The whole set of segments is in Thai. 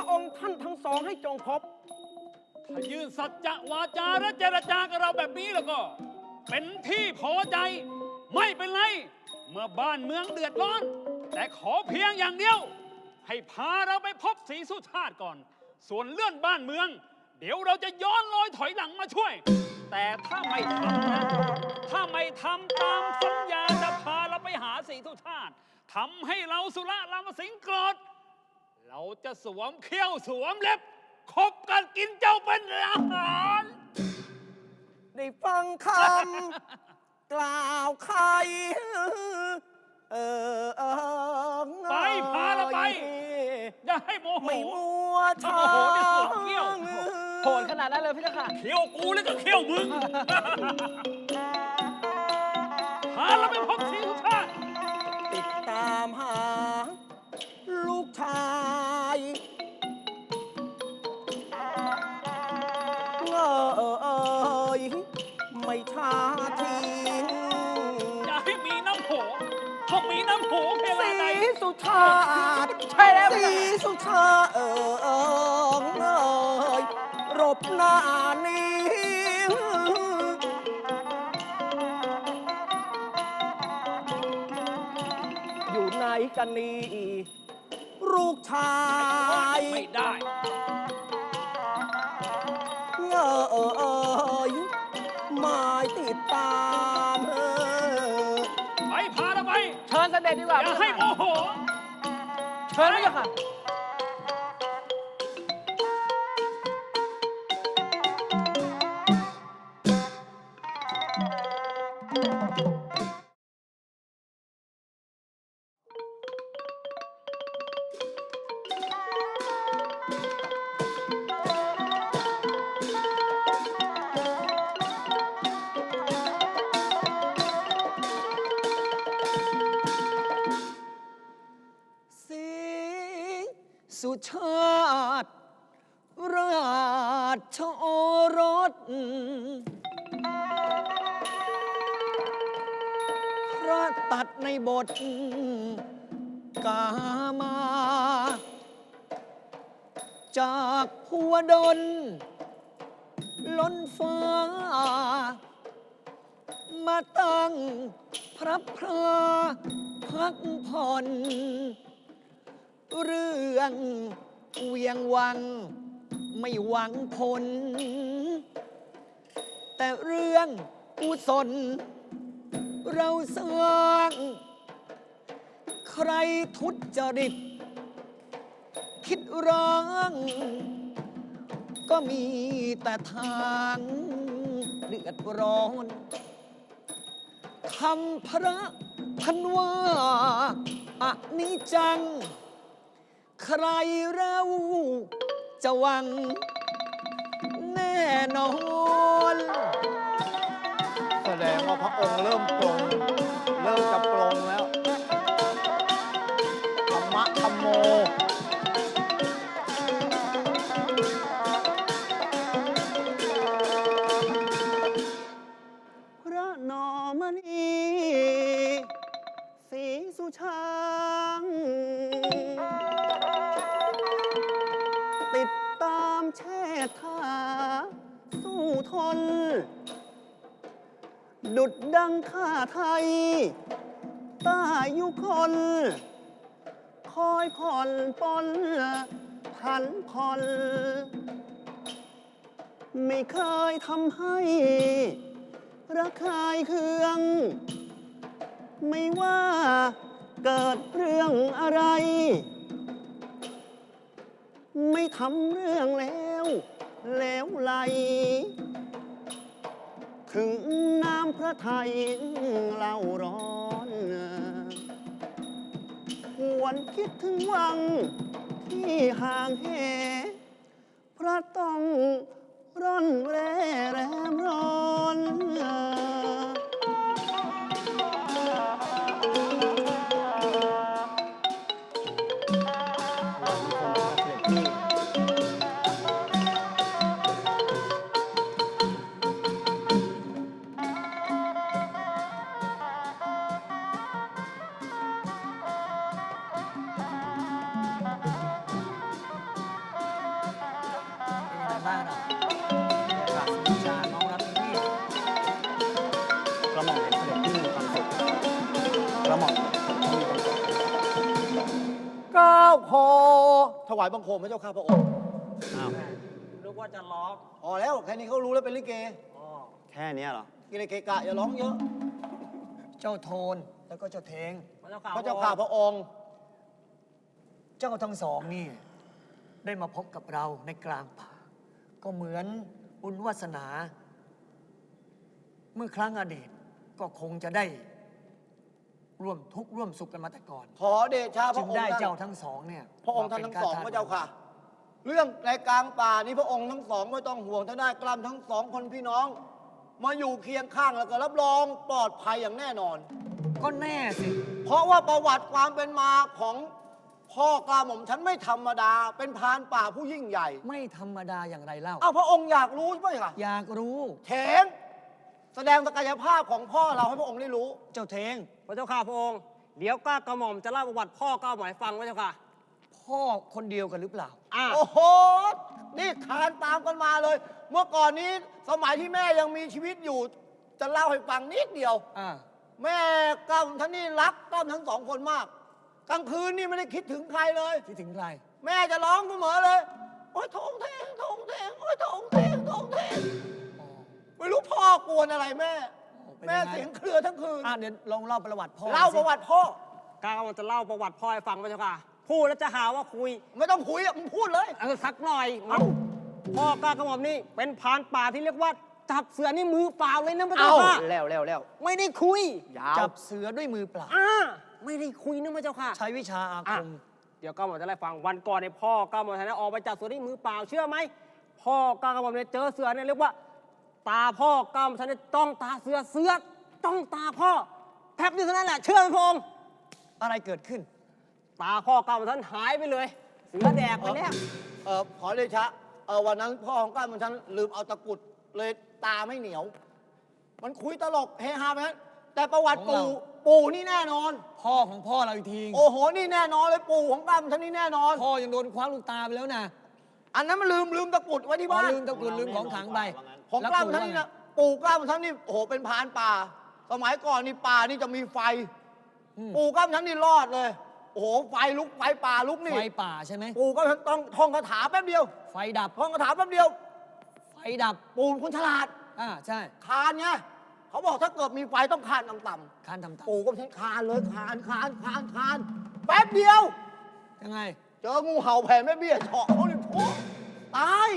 ระองค์ท่านทั้งสองให้จงพบ ถ้ายื่นสัจจะวาจาและเจรจากับเราแบบนี้แล้วก็ เป็นที่พอใจ ไม่เป็นไร เมื่อบ้านเมืองเดือดร้อน แต่ขอเพียงอย่างเดียว ให้พาเราไปพบศรีสุชาติก่อน ส่วนเลื่อนบ้านเมือง เดี๋ยวเราจะย้อนลอยถอยหลังมาช่วย แต่ถ้าไม่ทำนะถ้าไม่ทำตามสัญญาจะพาเราไปหาศรีสุชาติทำให้เราสุระรามสิงห์โกรธ เราจะสวมเขี้ยวสวมเล็บคบกันกินเจ้าเป็นอาหาร ได้ฟังคำ กล่าวใคร เออเออไปพาเราไป อย่าให้โมโห ไม่มัวถ้าช้าโมโหเนี่ยสวมเขี้ยว โหดขนาดนั้นเลยพี่เจ้าค่ะ เขี้ยวกูแล้วก็เขี้ยวมึง พาเราไปพบศรีสุชาติ ติดตามหา โหเพลาสีใดสุชาติใช่แล้วสีสุชาติเออเออเอยรบหน้านี้ อยู่ไหนกันนี่ลูกชาย ไม่ได้ เชิญเสด็จดีกว่าอย่าพี่ให้เจ้าโมค่ะโหเชิญพี่เจ้าค่ะ รสพระตัดในบท กามา จากพัวดน ล้นฟ้า มาตั้งพระพราพักผ่อน เรื่องเวียงวัง ไม่หวังผล แต่เรื่องกุศลเราสร้าง ใครทุจริต คิดร้าง ก็มีแต่ทางเดือดร้อนคำพระพันว่าอนิจัง ใครเรา จะหวัง แน่นอน แสดงว่าพระองค์เริ่มปรงเริ่มจะปรงแล้ว ดุดดังข้าไทยต้ยุคน คอยผ่อนปลนพันผ่อน ไม่เคยทำให้ ระคายเคือง ไม่ว่าเกิดเรื่องอะไร ไม่ทำเรื่องแล้ว แล้วไหล ถึงน้ำพระไทยเราร้อน หวนคิดถึงวังที่ห่างเหพระต้องร่อนแร่แรมร้อน บังคมพระเจ้าข้าพระองค์อ้าว นึกว่าจะร้องพอแล้วแค่นี้เขารู้แล้วเป็นลิเกแค่เนี้ยเหรอ กิเลเกะกะอย่าร้องเยอะ เจ้าโทนแล้วก็เจ้าเทง พระเจ้าค่ะพระเจ้าข้าพระองค์ เจ้าทั้งสองนี่ ได้มาพบกับเราในกลางป่า ก็เหมือนบุญวาสนา เมื่อครั้งอดีตก็คงจะได้ ร่วมทุกข์ร่วมสุขกันมาแต่ก่อน ขอเดชะพจึระงองค์ได้ท่านเจ้าทั้งสองเนี่ยพระองค์ท่านมทั้งป็สองทสพระเจ้าค่ะ เรื่องในกลางป่านี้พระองค์ทั้งสองไม่ต้องห่วงท่านได้กล้ามทั้งสองคนพี่น้อง มาอยู่เคียงข้างแล้วก็รับรองปลอดภัยอย่างแน่นอน ก็แน่สิ เพราะว่าประวัติความเป็นมาของพ่อกล้าหม่อมฉันไม่ธรรมดา เป็นพรานป่าผู้ยิ่งใหญ่ไม่ธรรมดาอย่างไรเล่าอ้าวพระองค์อยากรู้ใช่ไหมคะอยากรู้ เถง แสดงศักยภาพของพ่อเราให้พระองค์ได้รู้ เจ้าเทงพระเจ้าค่ะพระองค์ เดี๋ยวก้ากระหม่อมจะเล่าประวัติพ่อก้าวหมายฟังพระเจ้าค่ะพ่อคนเดียวกันหรือเปล่า อะโอ้โห นี่คานตามกันมาเลย เมื่อก่อนนี้สมัยที่แม่ยังมีชีวิตอยู่ จะเล่าให้ฟังนิดเดียว อ่าแม่ก้ามท่านนี่รักก้ามทั้งสองคนมาก กลางคืนนี่ไม่ได้คิดถึงใครเลย คิดถึงใครแม่จะร้องเสมอเลย โอ้ยโถงเทงโถงเทงโอ้ยโถงเทงโถงเทงอ๋อ ไม่รู้พ่อกวนอะไรแม่เป็นแม่ยังไงเสียงเครือทั้งคืน อ่าเดี๋ยวลองเล่าประวัติพ่อเล่าประวัติพ่อก้ากระหม่อมจะเล่าประวัติพ่อให้ฟังพระเจ้าค่ะ พูดแล้วจะหาว่าคุยไม่ต้องคุยอะมึงพูดเลย เออสักหน่อยมันพ่อก้ากระหม่อมนี่เป็นพรานป่าที่เรียกว่าจับเสือนี่มือเปล่าเลยนะพระเจ้าค่ะแล้วแล้วแล้วไม่ได้คุยยาวจับเสือด้วยมือเปล่า อ่าไม่ได้คุยนะพระเจ้าค่ะ ใช้วิชาอาคอะม เดี๋ยวก้าวหม่อมจะเล่าให้ฟังวันก่อนในยพ่อก้าวหม่อมท่านได้ออกไปจับเสือด้วยมือเปล่าเชื่อไหมพ่อก้าวหม่อมเนี่ยเจอเสือเนี่ยเรียกว่า ตาพ่อก้าวหม่อมท่านเนี่ยจ้องตาเสือเสือจ้องตาพ่อแทบอยู่เท่านั้นแหละเชื่อไหมพระองค์อะไรเกิดขึ้น ตาพ่อก้าวหม่อมท่านหายไปเลย เสือแดกไปแล้วเออขอเดชะเออวันนั้นพ่อของก้านมันฉันลืมเอาตะกรุดเลยตาไม่เหนียว มันคุยตลกเฮฮาไหมแต่ประวัติของปู่เรา ปู่นี่แน่นอน พ่อของพ่อเราอีกทีโอ้โหนี่แน่นอนเลยปู่ของก้านมันฉันนี่แน่นอน พ่อยังโดนคว้าลูกตาไปแล้วนะอันนั้นมันลืมลืมตะกรุดไว้ที่อ๋อบ้านลืมตะกรุดลืมของขลังไป ของแล้วกล้ามปู่ท่านว่านี่ไงนะปู่กล้ามท่านนี่โอ้โหเป็นพรานป่า สมัยก่อนนี่ป่านี่จะมีไฟอืมปู่กล้ามท่านนี่รอดเลย โอ้โหไฟลุกไฟป่าลุกนี่ไฟป่าใช่ไหมปู่ก็ต้องท่องคาถาแป๊บเดียว ไฟดับท่องคาถาแป๊บเดียว ไฟดับปู่เป็นคนฉลาดอ่าใช่คานไงเขาบอกถ้าเกิดมีไฟต้องคานต่ำคานทำตามๆปู่ก็ใช้คานเลยคานคานคานคานแป๊บเดียวยังไงเจองูเห่าแผ่แม่เบี้ยเฉาะเขาเลยพ่อตาย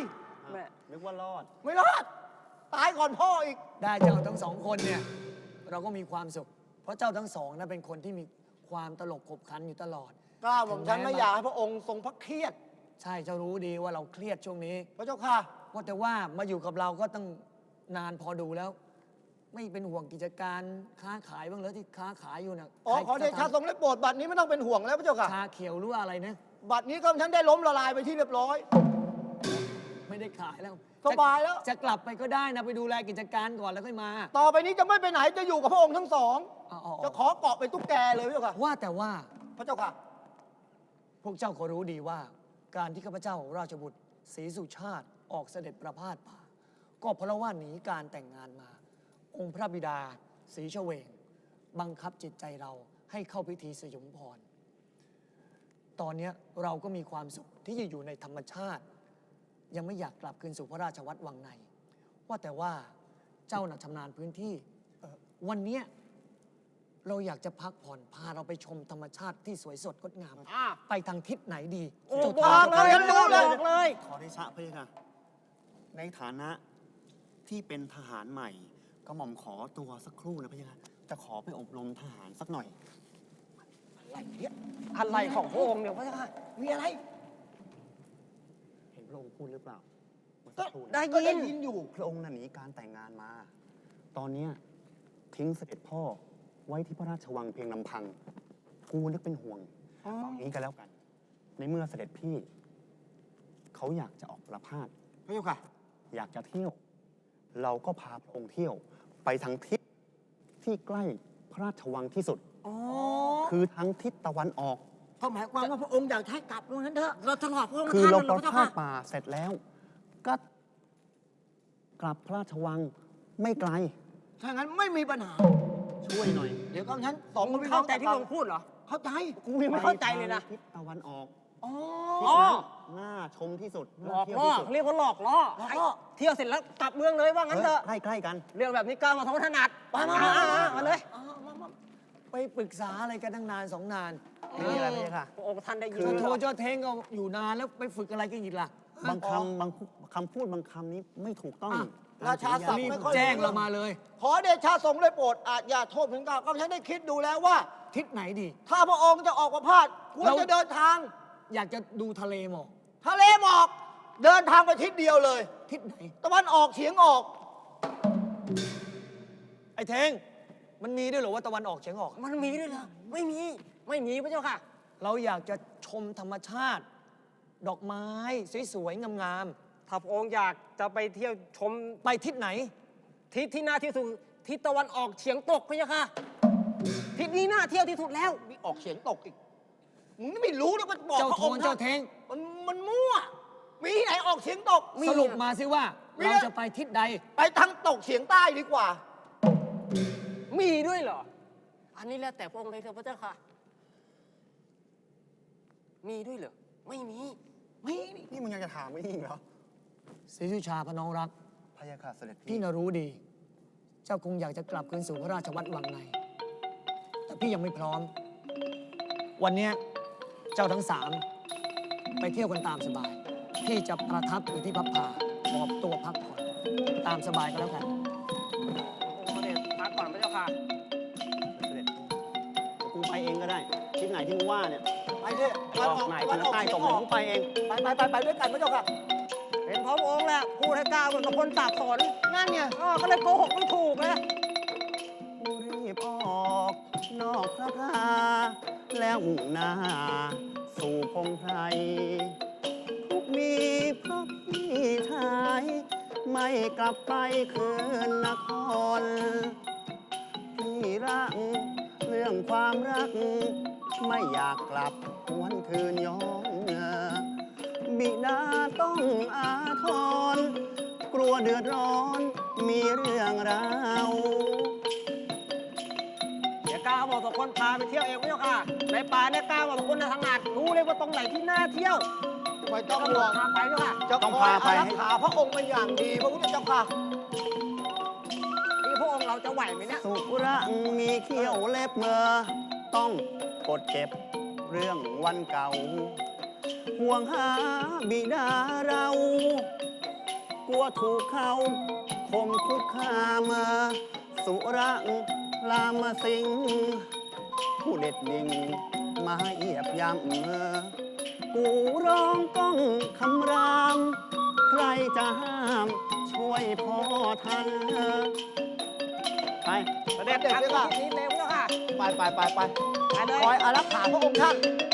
แม่นึกว่ารอด ไม่รอด ตายก่อนพ่ออีก ได้เจ้าทั้งสองคนเนี่ย เราก็มีความสุข เพราะเจ้าทั้งสองนั้นเป็นคนที่มีความตลกขบขันอยู่ตลอดกล้าผมฉันถึงแม้ไม่อยากให้พระองค์ทรงพระเครียด ใช่เจ้ารู้ดีว่าเราเครียดช่วงนี้ พระเจ้าค่ะ ว่าแต่ว่ามาอยู่กับเราก็ตั้งนานพอดูแล้ว ไม่เป็นห่วงกิจการค้าขายบ้างเหรอที่ค้าขายอยู่น่ะอ๋อใครขอเดจะชะทำทรงได้โปรดบัตรนี้ไม่ต้องเป็นห่วงแล้วพระเจ้าค่ะ ชาเขียวหรือว่าอะไรนะ บัตรนี้ก็ฉันได้ล้มละลายไปที่เรียบร้อย ไม่ได้ขายแล้วสบายแล้ว จะจะกลับไปก็ได้นะไปดูแลกิจการก่อนแล้วค่อยมา ต่อไปนี้จะไม่ไปไหนจะอยู่กับพระองค์ทั้งสองอ๋ออ๋อ จะขอเกาะเป็นตุ๊กแกเลยพระเจ้าค่ะว่าแต่ว่าพระเจ้าค่ะ พวกเจ้าก็รู้ดีว่า การที่ข้าพเจ้าราชบุตรศรีสุชาติออกเสด็จประพาสป่า ก็เพราะว่าหนีการแต่งงานมา องค์พระบิดาศรีเฉวง บังคับจิตใจเราให้เข้าพิธีสยมพร ตอนเนี้ยเราก็มีความสุขที่จะอยู่ในธรรมชาติ ยังไม่อยากกลับคืนสู่พระราชวัดวังใน ว่าแต่ว่าเจ้าน่ะชำนาญพื้นที่เอ่อวันเนี้ยเราอยากจะพักผ่อนพาเราไปชมธรรมชาติที่สวยสดงดงาม อะ ไปทางทิศไหนดีโอ้เจ้าบตัวอกเลยฉันรู้เลย บอกเลย ขอได้ชะพระยะค่ะ ในฐานะที่เป็นทหารใหม่ก็หม่อมขอตัวสักครู่นะพระยะค่ะ จะขอไปอบรมทหารสักหน่อย อะไรเนี่ยอะไรของพระองค์เนี่ยพระเจ้าค่ะมีอะไรเห็นพ ระองค์พูดหรือเปล่าเมื่อก็สักครู่ได้นี้ก็ยิได้น ยินอยู่ พระองค์น่ะหนีการแต่งงานมา ตอนเนี้ยทิ้งเสด็จพ่อไว้ที่พระราชวังเพียงลำพัง กูนึกเป็นห่วงเอาอย่างนี้ก็แล้วกัน ในเมื่อเสด็จพี่ เขาอยากจะออกประพาส พระเจ้าค่ะ อยากจะเที่ยว เราก็พาพระองค์เที่ยว ไปทางทิศที่ใกล้พระราชวังที่สุด อ๋อ คือทางทิศตะวันออก ก็หมายความว่าพระองค์อยากให้กลับว่างั้นเถอะเราตลอดพระองค์คือท่านเราเลยปพระระเจ้าพาค่ะสป่าเสร็จแล้ว ก็ กลับพระราชวังไม่ไกล ถ้างั้นไม่มีปัญหา ช่วยหน่อย เดี๋ยวก็ฉันสองคนพี่น้เข้าองใจที่พระองค์พูดเหรอ เข้าใจ กูยังไม่เข้าใจเลยนะไปทางทิศตะวันออกอ๋ออ๋อน่าชมที่สุดหลอกน่าเที่ยวล่อที่สุดเรียกว่าหลอกล่อหลอกล่อ เที่ยวเสร็จแล้วกลับเมืองเลยว่างั้นเถอะ ใกล้ใกล้ๆกัน เรื่องแบบนี้ก้าวมาทงถนัดมามาอ่มาๆๆมาเลย อ๋อมามา ไปปรึกษาอะไรกันตั้งนานสองนาน ไม่มีอะไรไม่ใช่ค่ะพระองค์ท่านได้ยิคืนอโทรเจ้าเทงก็อยู่นานแล้วไปฝึกอะไรกันอีกล่ะบางคำบางคำพูดบางคำนี้ไม่ถูกต้องอะ ตมราชาศัพท์ รีบไม่ค่อย แจ้งเรามาเลย ขอเดชะทรงได้โปรดอาจอย่าโทษถึงก้าวก็ฉันได้คิดดูแล้วว่า ทิศไหนดี ถ้าพระองค์จะออกประพาสควรเรา จะเดินทางอยากจะดูทะเลหมอกทะเลหมอก เดินทางไปทิศเดียวเลย ทิศไหน ตะวันออกเฉียงออก ไอ้เทง มันมีด้วยเหรอว่าตะวันออกเฉียงออก มันมีด้วยเหรอไม่มี ไม่มีพระเจ้าค่ะ เราอยากจะชมธรรมชาติ ดอกไม้สวยๆงามถ้าพระองค์อยากจะไปเที่ยวชมๆไปทิศไหน ทิศที่น่าที่สุดทิศตะวันออกเฉียงตกพระเจ้าค่ะ ทิศนี้น่าเที่ยวที่สุดแล้วมีออกเฉียงตกอีกมึงไม่รู้นะมันบอกเจ้าพระโทองนค์เจ้าเทงมันมันมั่ว มีที่ไหนออกเฉียงตก สรุปมาสิว่า มี เราอะจะไปทิศใด ไปทางตกเฉียงใต้ดีกว่า มีด้วยเหรอ อันนี้แล้วแต่พระองค์เลยเถอะพระเจ้าค่ะ มีด้วยเหรอ ไม่มี ไม่นี่มึงยังจะถามไม่ยิ่งเหรอศรีสุชาพระน้องรัก พระยาค่ะเสด็จพี่น่ะรู้ดี เจ้าคงอยากจะกลับคืนสู่พระราชวัตรวังใน แต่พี่ยังไม่พร้อม วันเนี้ยเจ้าทั้งสามไปเที่ยวกันตามสบาย พี่จะประทับอยู่ที่พับผาหอบตัวพักผ่อนตามสบายก็แล้วกันพระเดชพัก ก่อนพระเจ้าค่ะเสด็จเดี๋ยวกูไปเองก็ได้ทิศไหนที่มึงว่าเนี่ยไปเถอะออกไหนทางใต้ตกไหนกูไปเอง ไปไปไปไปด้วยกันพระเจ้าค่ะเป็นเพราะพระองค์แหละพูดให้ก้าวเหมือนกับคนสับสนนั่นไงอ้อก็เลยโกหกไม่ถูกเลยกูรีบออกนอกพระพาแล้วมุ่งหน้า สู่พงไพรทุกมีเพราะพี่ชาย ไม่กลับไปคืนนคร รื่องความรัก ไม่อยากกลับหวนคืนย้อนบิดาต้องอาทร กลัวเดือดร้อนมีเรื่องราวเดี๋ยวก้าวบอกสองคนพาไปเที่ยวเองพระเจ้าค่ะ ในป่าเนี่ยก้าวบอกสองคนน่ะถนัดรู้เลยว่าตรงไหนที่น่าเที่ยวไม่ต้องก็ห่วงพาไปพระเจ้าค่ะจะต้องคอยพาไปอารักขาพระองค์เป็นอย่างดีพระพุทธเจ้าค่ะ ไหวไหมเนี่ย สุรังมีเขี้ยวเล็บเมอต้องกดเก็บเรื่องวันเก่า ห่วงหาบิดาเรา กลัวถูกเขาคมคุกคามสุรังลามาสิง ผู้เด็ดดิ่งมาเหยียบย่ำกูร้องก้องคำราม ใครจะห้ามช่วยพ่อทัน ไปเสด็จเด็ดทางด้วยค่ะทิศนี้เลยพระเจ้าค่ะ ไปไปไปไปไปเลย คอยอารักขาพระองค์ท่านใน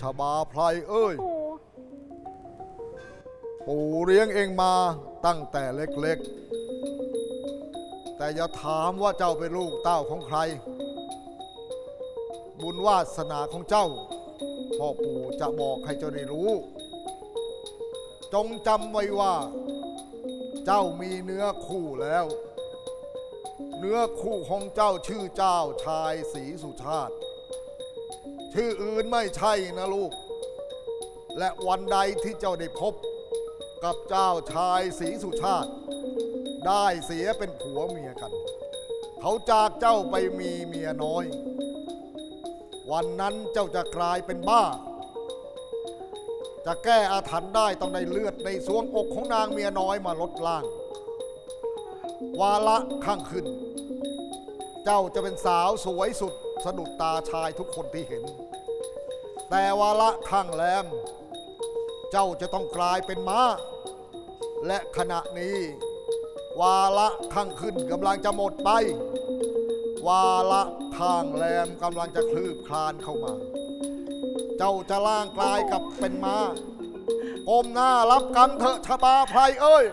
ชาบาไพรเอ้ย ปู่ ปู่เลี้ยงเองมาตั้งแต่เล็กๆ แต่อย่าถามว่าเจ้าเป็นลูกเต้าของใคร บุญวาสนาของเจ้า พ่อปู่จะบอกให้เจ้าได้รู้ จงจำไว้ว่า เจ้ามีเนื้อคู่แล้ว เนื้อคู่ของเจ้าชื่อเจ้าชายศรีสุชาติ ชื่ออื่นไม่ใช่นะลูก และวันใดที่เจ้าได้พบ กับเจ้าชายศรีสุชาติ ได้เสียเป็นผัวเมียกัน เขาจากเจ้าไปมีเมียน้อย วันนั้นเจ้าจะกลายเป็นบ้า จะแก้อาถรรพ์ได้ต้องได้เลือดในสวงอกของนางเมียน้อยมาลดล่าง วาระข้างขึ้น เจ้าจะเป็นสาวสวยสุด สะดุดตาชายทุกคนที่เห็น แต่วาระข้างแรม เจ้าจะต้องกลายเป็นม้า และขณะนี้ วาระข้างขึ้นกำลังจะหมดไป วาระข้างแรมกำลังจะคลืบคลานเข้ามา เจ้าจะล่างกลายกับเป็นม้าก้มหน้ารับกรรมเถอะชะบาไพรเอ้ย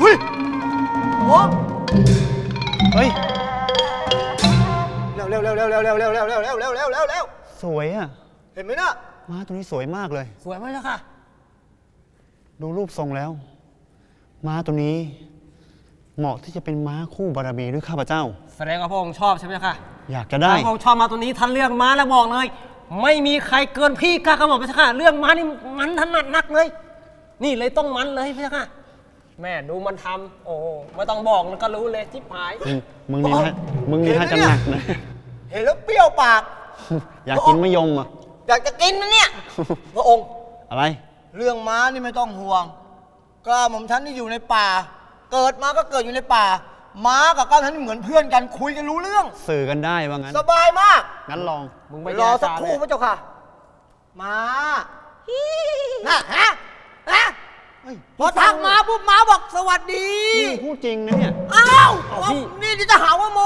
เฮ้ยโอ้เฮ้ย เร็วเร็วเร็วเร็วเร็วเร็วเร็วเร็วเร็วเร็วเร็วเร็วเร็วเร็วสวยอะ เห็นไหมน่ะม้าตัวนี้สวยมากเลย สวยไหมล่ะค่ะ ดูรูปทรงแล้ว ม้าตัวนี้ เหมาะที่จะเป็นม้าคู่บารมีด้วยข้าพเจ้า แสดงว่าพระองค์ชอบใช่ไหมคะอยากจะได้ถ้าพระองค์ชอบมาตัวนี้ท่านเลือกม้าแล้วบอกเลย ไม่มีใครเกินพี่กล้ากระหม่อมพระเจ้าค่ะ เรื่องม้านี่มันถนัดนักเลย นี่เลยต้องมันเลยพระเจ้าค่ะ แม่ดูมันทำโอ้โหไม่ต้องบอกมันก็รู้เลยจิบหายมึงมึงนี่ท่ามึงนี่ท่าจะหนักนะเห็นแล้วเปรี้ยวปาก อยากกินมะยมอะ อยากจะกินนะเนี่ย พระองค์ อะไร เรื่องม้านี่ไม่ต้องห่วงกล้าหม่อมฉันนี่อยู่ในป่า เกิดมาก็เกิดอยู่ในป่า ม้ากับกล้าหม่อมฉันนี่เหมือนเพื่อนกันคุยกันรู้เรื่อง สื่อกันได้ว่างั้น สบายมาก งั้นลอง มึงไปรอสักเจครู่าพระเจ้าค่ะ ม้า น่ะฮะฮะ พอทักมาปุ๊บม้าบอกสวัสดี นี่พูดจริงนะเนี่ย อ้าวนี่เดี๋ยวจะหาว่าโม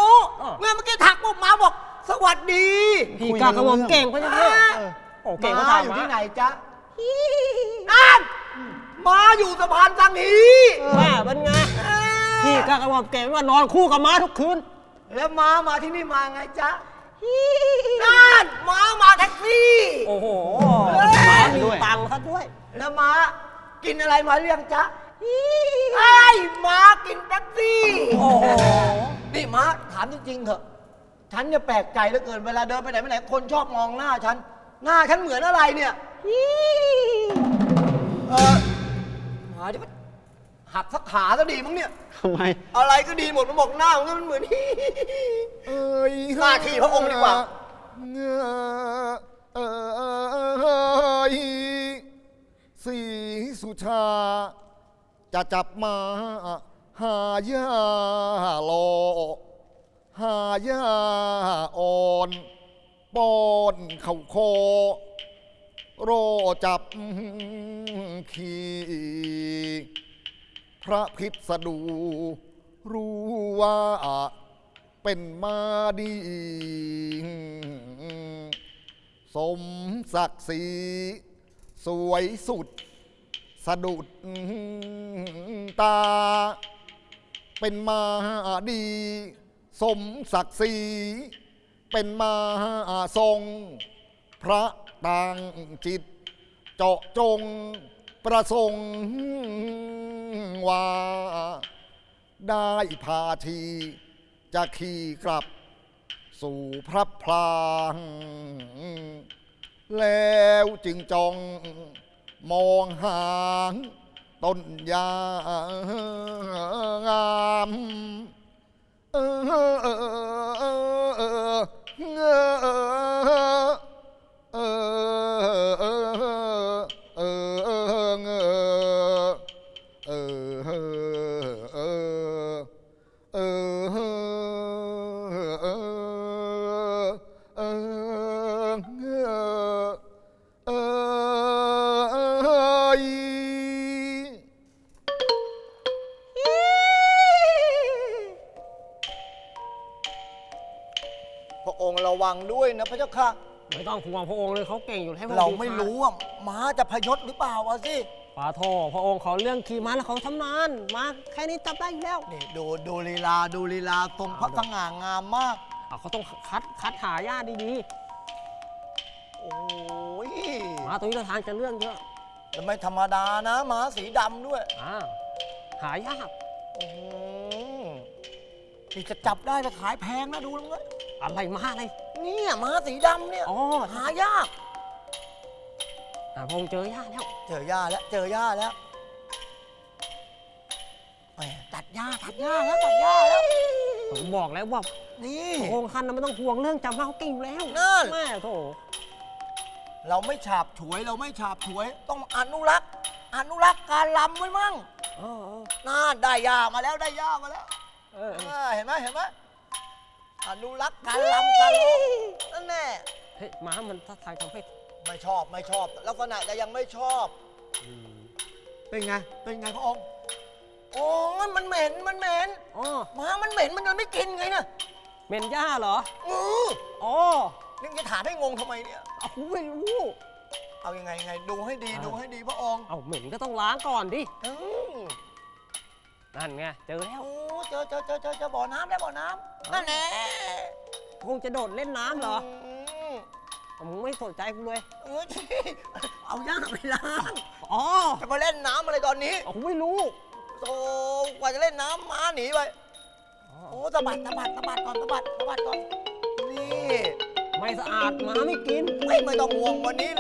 เมื่อเมื่อกี้ทักปุ๊บม้าบอกสวัสดีพี่กล้ากระหม่อมเก่งพระเจ้าค่ะโอ้เก่งม้าภาษาอยู่ที่ม้าไหนจ๊ะนั่นม้าอยู่สะพานสังฮีว่าเป็นไง พี่กล้ากระหม่อมเก่งว่านอนคู่กับม้าทุกคืน แล้วม้ามาที่นี่มาไงจ๊ะนั่นม้ามาแท็กซี่ โอ้โหเฮ้ยม้ามีตังค์ซะด้วย แล้วม้า กินอะไรมาเรียงจ๊ะไอ้ม้ากินแท็กซี่โอ้โห นี่ม้าถามจริงๆเถอะ ฉันเนี่ยแปลกใจเหลือเกินเวลาเดินไปไหนไปไหนคนชอบมองหน้าฉัน หน้าฉันเหมือนอะไรเนี่ยเอเออหมาที่มันหักสักขาก็ดีมั้งเนี่ย ทำไม อะไรก็ดีหมดมันบอกหน้ามันมันเหมือนเอ้ยหน้าที่พระองค์ดีกว่าเงอเอย สีสุชา จะจับมาหายาโลหายาอ่อนปอนเข่าคอ โรจับขีพระพิษสดู รู้ว่าเป็นมาดี สมศักดิ์ศรี สวยสุด สะดุดตา เป็นมาดี สมศักดิ์ศรีเป็นมาทรง พระต่างจิต เจาะจงประสงค์ว่าได้พาที จะขี่กลับ สู่พระพลาง แล้วจึงจองมองหางต้นยางาม เออเออเออเออเออเอ ระองค์ระวังด้วยนะพระเจ้าค่ะ ไม่ต้องห่วงพระองค์เลยเขาเก่งอยู่แล้วเราไม่รู้ว่าม้าจะพยศหรือเปล่าวะสิปาโทพระองค์เขาเรื่องขี่ม้าแล้วเขาทำนานมาแค่นี้จับได้อยู่แล้ว นี่ดูดูลีลาดูลีลาทรงพระสง่างามมากเอาเขาต้องคัดคัดหาญาติดีโอ้ยๆม้าตัวนี้ท่าทางจะเรื่องเยอะแล้วไม่ธรรมดานะม้าสีดำด้วยอ่าหายากโอ้โหนี่จะจับได้ไปขายแพงนะดูแล้วเว้ยอะไรม้าอะไร เนี่ยม้าสีดำเนี่ยอ๋อหายาก อ่าพระองค์เจอญาติแล้วเจอย่าแล้วเจอย่าแล้วแหมตัดหญ้าตัดหญ้าแล้วตัดหญ้าแล้ว ผมบอกแล้วว่านี่ พระองค์ท่านน่ะไม่ต้องห่วงเรื่องจำมาเขาเก่งอยู่แล้วนั่น แม่โถเราไม่ฉาบฉวยเราไม่ฉาบฉวย ต้องอนุรักษ์ อนุรักษ์การลำไว้มั่งเออเออน่าได้หญ้ามาแล้วได้หญ้ามาแล้วเออเออเออเห็นไหมเห็นไหม อนุรักษ์การลำการร้องนั่นแน่เฮ้ยม้ามันท่าทางทำให้ไม่ชอบไม่ชอบ ลักษณะจะยังไม่ชอบเป็นไง เป็นไงพระองค์ โอ้ยมันเหม็นมันเหม็นอ๋อหมามันเหม็นมันยังไม่กินไงน่ะเมนย่าเหรออืออ๋อนี่จะถามให้งงทำไมเนี่ย เอาไม่รู้เอายังไงยังไง ดูให้ดีอ่าดูให้ดีพระองค์เอาเหม็นก็ต้องล้างก่อนดิอือนั่นไงเจอแล้ว โอ้ เจอเจอเจอเจอเจอบ่อน้ำแล้วบ่อน้ำนั่นแน่คงจะโดดเล่นน้ำเหรอมมึงไม่สนใจกูเลย เออเอาย่าไปล้างอ๋อจะมาเล่นน้ำอะไรตอนนี้เอาไม่รู้ โธ่กว่าจะเล่นน้ำม้าหนีไปโอ้สะบัดสะบัดสะบัดก่อนสะบัดสะบัดก่อนนี่ไม่สะอาดหมาไม่กินไม่ไม่ต้องห่วงวันนี้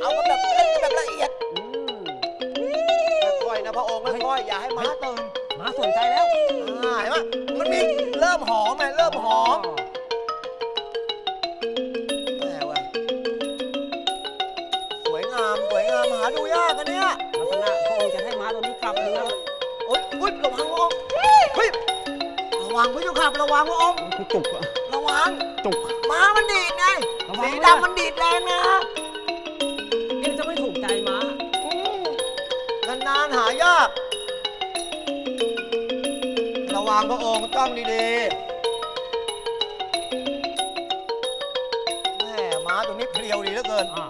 เอากันแบบเล่นกันแบบละเอียดอืมค่อยๆนะพระองค์ค่อยๆอย่าให้ม้าตื่นห มาสนใจแล้วอ่าเห็นไหมมันมีเริ่มหอมไงเริ่มหอมแหมว่ะสวยงามสวยงามหาดูยากกันเนี่ยลักษณะพระองค์จะให้หมาตัวนี้กลับเรือโอ๊ยอุ๊ยระวังพระองค์เฮ้ยระวังพระเจ้าค่ะระวังพระองค์คือจุกอะระวังจุก ม้ามันดีดไงระวังสีด้วยดำมันดีดแรงนะยังจะไม่ถูกใจหมาอืมนานๆหายาก วางพระองค์ต้องดีๆแม่ม้าตัวนี้เพรียวดีเหลือเกิน อ่าแน่น